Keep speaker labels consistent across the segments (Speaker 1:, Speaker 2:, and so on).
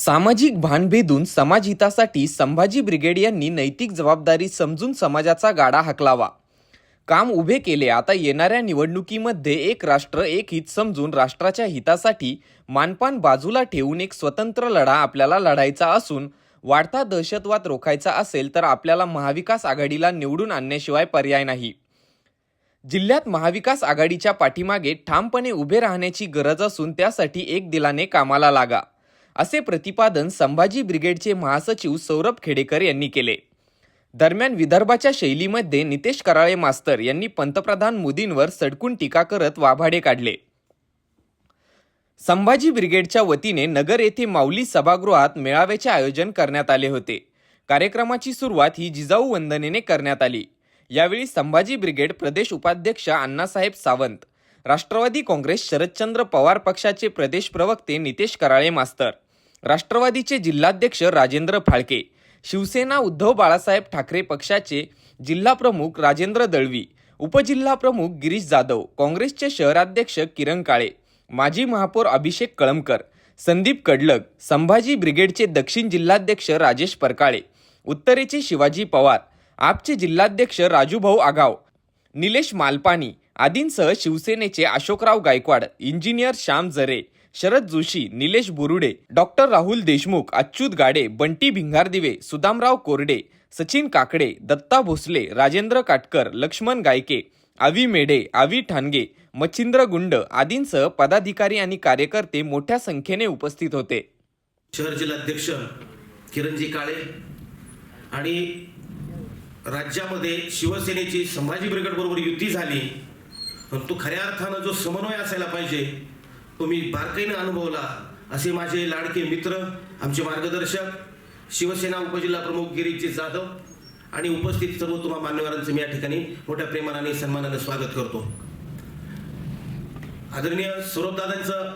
Speaker 1: सामाजिक भान भेदून समाजहितासाठी संभाजी ब्रिगेड यांनी नैतिक जबाबदारी समजून समाजाचा गाडा हाकलावा. काम उभे केले आता येणाऱ्या निवडणुकीमध्ये एक राष्ट्र एक हित समजून राष्ट्राच्या हितासाठी मानपान बाजूला ठेवून एक स्वतंत्र लढा आपल्याला लढायचा असून वाढता दहशतवाद रोखायचा असेल तर आपल्याला महाविकास आघाडीला निवडून आणण्याशिवाय पर्याय नाही. जिल्ह्यात महाविकास आघाडीच्या पाठीमागे ठामपणे उभे राहण्याची गरज असून त्यासाठी एक दिलाने कामाला लागा. असे प्रतिपादन संभाजी ब्रिगेडचे महासचिव सौरभ खेडेकर यांनी केले. दरम्यान विदर्भाच्या शैलीमध्ये नितेश कराळे मास्तर यांनी पंतप्रधान मोदींवर सडकून टीका करत वाभाडे काढले. संभाजी ब्रिगेडच्या वतीने नगर येथे माऊली सभागृहात मेळाव्याचे आयोजन करण्यात आले होते. कार्यक्रमाची सुरुवात ही जिजाऊ वंदनेने करण्यात आली. यावेळी संभाजी ब्रिगेड प्रदेश उपाध्यक्ष अण्णासाहेब सावंत राष्ट्रवादी काँग्रेस शरदचंद्र पवार पक्षाचे प्रदेश प्रवक्ते नितेश कराळे मास्तर राष्ट्रवादीचे जिल्हाध्यक्ष राजेंद्र फाळके शिवसेना उद्धव बाळासाहेब ठाकरे पक्षाचे जिल्हाप्रमुख राजेंद्र दळवी उपजिल्हाप्रमुख गिरीश जाधव काँग्रेसचे शहराध्यक्ष किरण काळे माजी महापौर अभिषेक कळमकर संदीप कडलग संभाजी ब्रिगेडचे दक्षिण जिल्हाध्यक्ष राजेश परकाळे उत्तरेचे शिवाजी पवार आपचे जिल्हाध्यक्ष राजूभाऊ आगाव निलेश मालपानी आदींसह शिवसेनेचे अशोकराव गायकवाड इंजिनियर श्याम जरे शरद जोशी निलेश बुरुडे डॉक्टर राहुल देशमुख अच्युत गाडे बंटी भिंगारदिवे सुदामराव कोरडे सचिन काकडे दत्ता भोसले राजेंद्र काटकर लक्ष्मण गायके आवी मेढे आवी ठाणगे मच्छिंद्र गुंड आदींसह पदाधिकारी आणि कार्यकर्ते मोठ्या संख्येने उपस्थित होते.
Speaker 2: शहर जिल्हाध्यक्ष किरणजी काळे आणि राज्यामध्ये शिवसेनेची संभाजी ब्रिगेड बरोबर युती झाली परंतु खऱ्या अर्थानं जो समन्वय असायला पाहिजे तुम्ही बारकाईनं अनुभवला असे माझे लाडके मित्र आमचे मार्गदर्शक शिवसेना उपजिल्हा प्रमुख गिरीजी जाधव आणि उपस्थित सर्व तुम्हा मान्यवरांचं मी या ठिकाणी मोठ्या प्रेमाने आणि सन्मानाने स्वागत करतो. आदरणीय सौरभदादांचं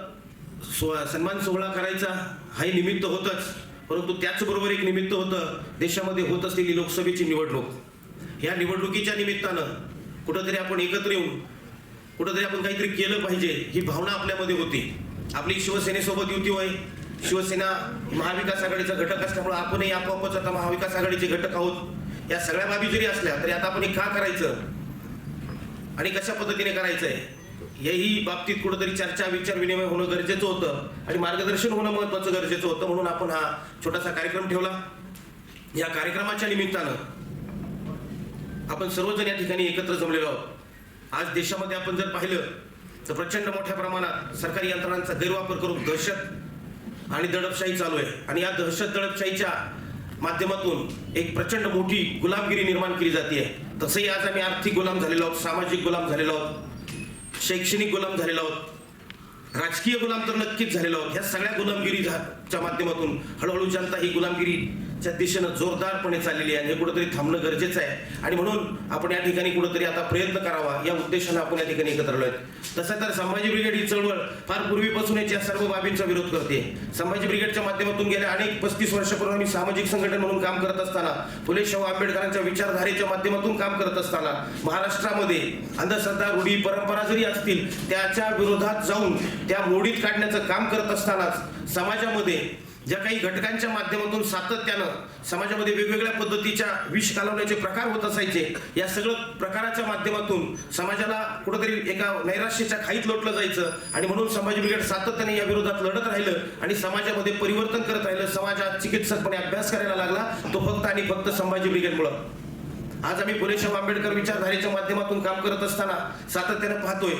Speaker 2: सो सन्मान सोहळा करायचा हाही निमित्त होतंच परंतु त्याचबरोबर एक निमित्त होतं देशामध्ये होत असलेली लोकसभेची निवडणूक. या निवडणुकीच्या निमित्तानं कुठंतरी आपण एकत्र येऊन कुठंतरी आपण काहीतरी केलं पाहिजे. ही भावना आपल्यामध्ये होती. आपली शिवसेनेसोबत युती होय. शिवसेना महाविकास आघाडीचा घटक असल्यामुळे आपणही आपोआपच आता महाविकास आघाडीचे घटक आहोत. या सगळ्या बाबी जरी असल्या तरी आता आपण हे का करायचं? आणि कशा पद्धतीने करायचंय? याही बाबतीत कुठंतरी चर्चा विचार विनिमय होणं गरजेचं होतं. आणि मार्गदर्शन होणं महत्वाचं गरजेचं होतं म्हणून आपण हा छोटासा कार्यक्रम ठेवला. या कार्यक्रमाच्या निमित्तानं आपण सर्वजण या ठिकाणी एकत्र जमलेलो आहोत. आज देशामध्ये आपण जर पाहिलं तर प्रचंड मोठ्या प्रमाणात सरकारी यंत्रणांचा गैरवापर करून दहशत आणि दडपशाही चालू आहे. आणि या दहशत दडपशाहीच्या माध्यमातून एक प्रचंड मोठी गुलामगिरी निर्माण केली जाते. तसंही आज आम्ही आर्थिक गुलाम झालेलो आहोत सामाजिक गुलाम झालेलो आहोत शैक्षणिक गुलाम झालेलो आहोत राजकीय गुलाम तर नक्कीच झालेलो आहोत. ह्या सगळ्या च्या माध्यमातून हळूहळू जनता ही गुलामगिरीच्या दिशेनं जोरदारपणे चाललेली आहे हे कुठंतरी थांबणं गरजेचं आहे. आणि म्हणून आपण या ठिकाणी कुठंतरी आता प्रयत्न करावा या उद्देशानं आपण या ठिकाणी एकत्र आलोय. तसं तर संभाजी ब्रिगेड ही चळवळ फार पूर्वीपासून याच्या सर्व बाबींचा विरोध करते. संभाजी ब्रिगेडच्या माध्यमातून गेल्या अनेक पस्तीस वर्षापूर्वी आम्ही सामाजिक संघटन म्हणून काम करत असताना फुले शाहू आंबेडकरांच्या विचारधारेच्या माध्यमातून काम करत असताना महाराष्ट्रामध्ये अंधश्रद्धा रूढी परंपरा जरी असतील त्याच्या विरोधात जाऊन त्या मोडीत काढण्याचं काम करत असतानाच समाजामध्ये ज्या काही घटकांच्या माध्यमातून सातत्यानं समाजामध्ये वेगवेगळ्या पद्धतीच्या विष घालवण्याचे प्रकार होत असायचे या सगळं प्रकाराच्या माध्यमातून समाजाला कुठंतरी एका नैराश्याच्या खाईत लोटलं जायचं आणि म्हणून समाज ब्रिगेड सातत्याने या विरोधात लढत राहिलं आणि समाजामध्ये परिवर्तन करत राहिलं. समाजात चिकित्सकपणे अभ्यास करायला लागला तो फक्त आणि फक्त संभाजी ब्रिगेडमुळं. आज आम्ही फुले आंबेडकर विचारधारेच्या माध्यमातून काम करत असताना सातत्यानं पाहतोय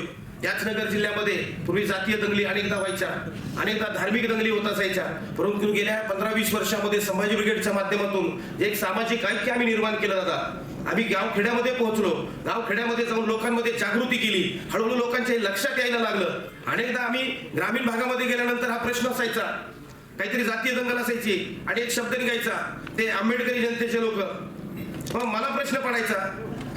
Speaker 2: याच नगर जिल्ह्यामध्ये पूर्वी जातीय दंगली अनेकदा व्हायच्या अनेकदा धार्मिक दंगली होत असायच्या. परंतु गेल्या पंधरा वीस वर्षामध्ये संभाजी ब्रिगेडच्या माध्यमातून एक सामाजिक ऐक्य आम्ही निर्माण केलं जातात आम्ही गावखेड्यामध्ये पोहोचलो. गावखेड्यामध्ये जाऊन लोकांमध्ये जागृती केली. हळूहळू लोकांच्या लक्षात यायला लागलं. अनेकदा आम्ही ग्रामीण भागामध्ये गेल्यानंतर हा प्रश्न असायचा. काहीतरी जातीय दंगल असायची आणि एक शब्द निघायचा ते आंबेडकरी जनतेचे लोक. मग मला प्रश्न पडायचा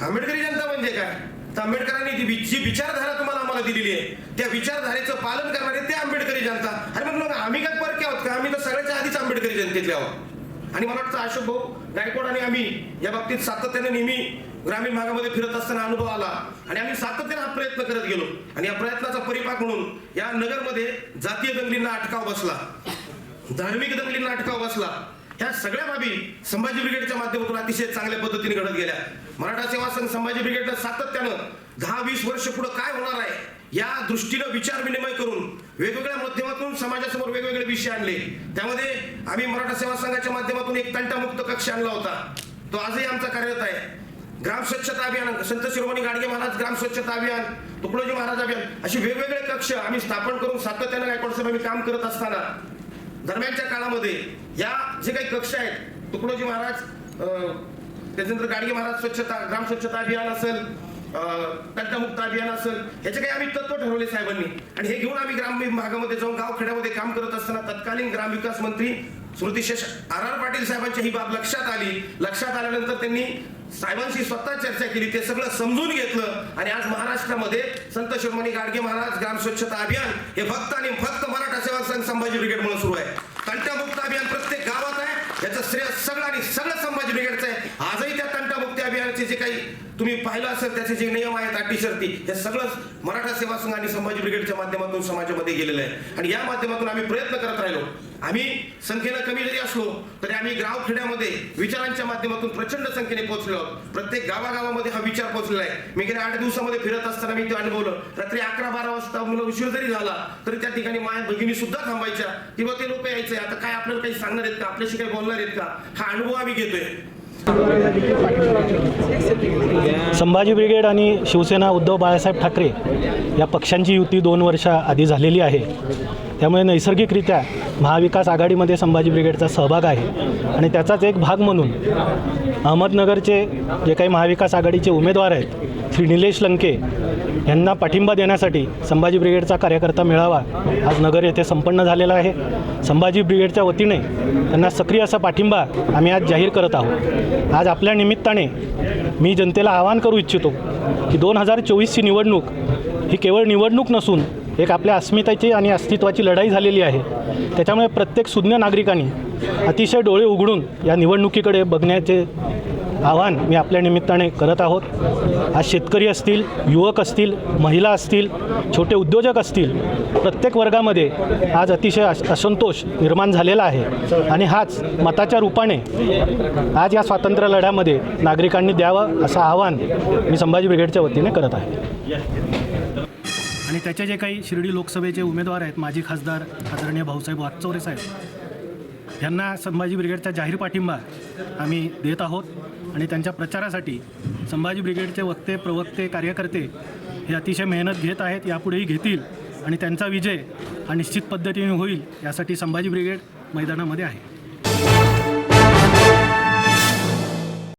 Speaker 2: आंबेडकरी जनता म्हणजे काय? आंबेडकरांनी ती जी विचारधारा तुम्हाला आम्हाला दिलेली आहे त्या विचारधारेचं पालन करणारे ते आंबेडकरी जनता. अरे मग मग आम्ही काय परके आहोत का? आम्ही तर सगळ्याच्या आधीच आंबेडकरी जनतेतले आहोत. आणि मला वाटतं अशोक भाऊ गायकवाड आणि आम्ही या बाबतीत सातत्याने नेहमी ग्रामीण भागामध्ये फिरत असताना अनुभव आला. आणि आम्ही सातत्याने हा प्रयत्न करत गेलो. आणि या प्रयत्नाचा परिपाक म्हणून या नगरमध्ये जातीय दंगलींना अटकाव बसला. धार्मिक दंगलींना अटकाव बसला. ह्या सगळ्या बाबी संभाजी ब्रिगेडच्या माध्यमातून अतिशय चांगल्या पद्धतीने घडत गेल्या. मराठा सेवा संघ संभाजी ब्रिगेडनं सातत्यानं दहा वीस वर्ष पुढे काय होणार आहे या दृष्टीनं विचार विनिमय करून वेगवेगळ्या माध्यमातून समाजासमोर वेगवेगळे विषय आणले. त्यामध्ये आम्ही मराठा सेवा संघाच्या माध्यमातून एक तंटामुक्त कक्ष आणला होता. तो आजही आमचा कार्यरत आहे. ग्राम स्वच्छता अभियान संत शिरोमणी गाडगे महाराज ग्राम स्वच्छता अभियान तुकडोजी महाराज अभियान अशी वेगवेगळे कक्ष आम्ही स्थापन करून सातत्यानं गायकवाड साहेब आम्ही काम करत असताना दरम्यानच्या काळामध्ये या जे काही कक्ष आहेत तुकडोजी महाराज अं, त्याच्यानंतर गाडगे महाराज स्वच्छता ग्राम स्वच्छता अभियान असेल अं, अभियान असेल ह्याचे काही आम्ही तत्व ठरवले साहेबांनी. आणि हे घेऊन आम्ही ग्रामीण भागामध्ये जाऊन गावखेड्यामध्ये काम करत असताना तत्कालीन ग्रामविकास मंत्री स्मृतिशेष आर आर पाटील साहेबांची ही बाब लक्षात आली. लक्षात आल्यानंतर त्यांनी साहेबांशी स्वतः चर्चा केली ते सगळं समजून घेतलं. आणि आज महाराष्ट्रामध्ये संत शिरोमणी गाडगे महाराज ग्राम स्वच्छता अभियान हे फक्त आणि फक्त मराठा सेवा संघ संभाजी ब्रिगेड म्हणून सुरू आहे. तंटामुक्त अभियान प्रत्येक गावात आहे. याचं श्रेय सगळं आणि सगळं संभाजी ब्रिगेडचं आहे. आजही त्या जे काही तुम्ही पाहिलं असेल त्याचे जे नियम आहेत अटी शर्ती हे सगळं मराठा सेवा संघ आणि संभाजी ब्रिगेडच्या माध्यमातून समाजामध्ये गेलेलं आहे. आणि या माध्यमातून आम्ही प्रयत्न करत राहिलो. आम्ही संख्येनं कमी जरी असलो तरी आम्ही गावखेड्यामध्ये विचारांच्या माध्यमातून प्रचंड संख्येने पोहोचलो आहोत. प्रत्येक गावागावामध्ये हा विचार पोहोचलेला आहे. मी गेल्या आठ दिवसामध्ये फिरत असताना मी ते अनुभवलं. रात्री अकरा बारा वाजता मुलं उशीर जरी झाला तरी त्या ठिकाणी माया भगिनी सुद्धा थांबायच्या. किंवा ते लोक यायचे. आता काय आपल्याला काही सांगणार आहेत का? आपल्याशी काही बोलणार आहेत का? हा अनुभव आम्ही घेतोय.
Speaker 3: संभाजी ब्रिगेड आणि शिवसेना उद्धव बाळासाहेब ठाकरे या पक्षांची युती दोन वर्षाआधी झालेली आहे. त्यामुळे नैसर्गिकरित्या महाविकास आघाडीमध्ये संभाजी ब्रिगेडचा सहभाग आहे. आणि त्याचाच एक भाग म्हणून अहमदनगरचे जे काही महाविकास आघाडीचे उमेदवार आहेत श्री निलेश लंके यांना पाठिंबा देण्यासाठी संभाजी ब्रिगेडचा कार्यकर्ता मेळावा आज नगर येथे संपन्न झालेला आहे. संभाजी ब्रिगेडच्या वतीने त्यांना सक्रिय असा पाठिंबा आम्ही आज जाहीर करत आहोत. आज आपल्या निमित्ताने मी जनतेला आवाहन करू इच्छितो की दोन हजार चोवीसची निवडणूक ही केवळ निवडणूक नसून एक आपल्या अस्मितेची आणि अस्तित्वाची लढाई झालेली आहे. त्याच्यामुळे प्रत्येक सुज्ञ नागरिकांनी अतिशय डोळे उघडून या निवडणुकीकडे बघण्याचे आव्हान मी आपल्या निमित्ताने करत आहोत. आज शेतकरी असतील युवक असतील महिला असतील छोटे उद्योजक असतील प्रत्येक वर्गामध्ये आज अतिशय असंतोष निर्माण झालेला आहे. आणि हाच मताच्या रूपाने आज या स्वातंत्र्य लढ्यामध्ये नागरिकांनी द्यावं असं आवाहन मी संभाजी ब्रिगेडच्या वतीने करत आहे. आणि त्याचे जे काही शिर्डी लोकसभेचे उमेदवार आहेत माजी खासदार आदरणीय भाऊसाहेब वागचौरे साहेब यांना संभाजी ब्रिगेडचा जाहीर पाठिंबा आम्ही देत आहोत. आणि त्यांच्या प्रचारासाठी संभाजी ब्रिगेडचे वक्ते प्रवक्ते कार्यकर्ते हे अतिशय मेहनत घेत आहेत यापुढेही घेतील आणि त्यांचा विजय हा निश्चित पद्धतीने होईल यासाठी संभाजी ब्रिगेड मैदानामध्ये आहे.